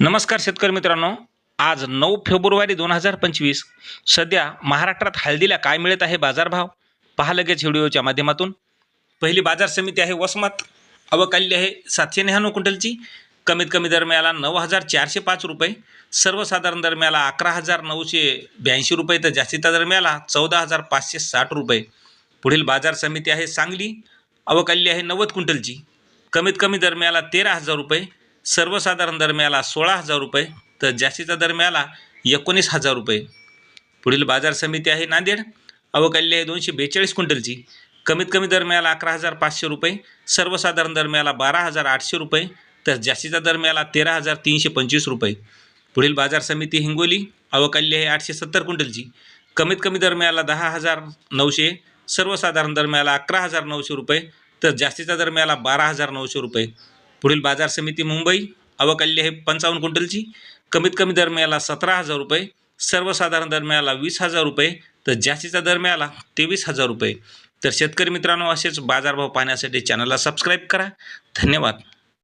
नमस्कार शेतकरी मित्रांनो. आज नऊ फेब्रुवारी दोन हजार पंचवीस. सध्या महाराष्ट्रात हळदीला काय मिळत आहे बाजारभाव? पहा लगेच व्हिडिओच्या माध्यमातून. पहिली बाजार समिती आहे वसमत. अवकाल्य आहे सातशे न्याण्णव क्विंटलची. कमीत कमी दर मिळाला नऊ हजार चारशे पाच रुपये. सर्वसाधारण दर मिळाला अकरा हजार नऊशे ब्याऐंशी रुपये तर जास्तीचा दर मिळाला चौदा हजार पाचशे साठ रुपये. पुढील बाजार समिती आहे सांगली. अवकाल्य आहे नव्वद क्विंटलची. कमीत कमी दर मिळाला तेरा हजार रुपये. सर्वसाधारण दर मिळाला सोळा हजार रुपये तर जास्तीचा दर मिळाला एकोणीस हजार रुपये. पुढील बाजार समिती आहे नांदेड. अवकाल्य आहे दोनशे बेचाळीस क्विंटलची. कमीत कमी दर मिळाला अकरा हजार पाचशे रुपये सर्वसाधारण दर मिळाला बारा हजार आठशे रुपये तर जास्तीचा दर मिळाला तेरा हजार तीनशे पंचवीस रुपये. पुढील बाजार समिती हिंगोली. अवकाल्य आहे आठशे सत्तर क्विंटलची. कमीत कमी दर मिळाला दहा हजार नऊशे सर्वसाधारण दर मिळाला अकरा हजार नऊशे रुपये तर जास्तीचा दर मिळाला बारा हजार नऊशे रुपये. पुढील बाजार समिती मुंबई अवकाल्य हे पंचावन्न क्विंटलची. कमीत कमी दर मिळाला सतरा हजार रुपये. सर्वसाधारण दर मिळाला वीस हजार रुपये. तर जास्तीचा दर मिळाला तेवीस हजार रुपये. तर शेतकरी मित्रांनो असेच बाजारभाव पाहण्यासाठी चॅनलला सबस्क्राईब करा. धन्यवाद.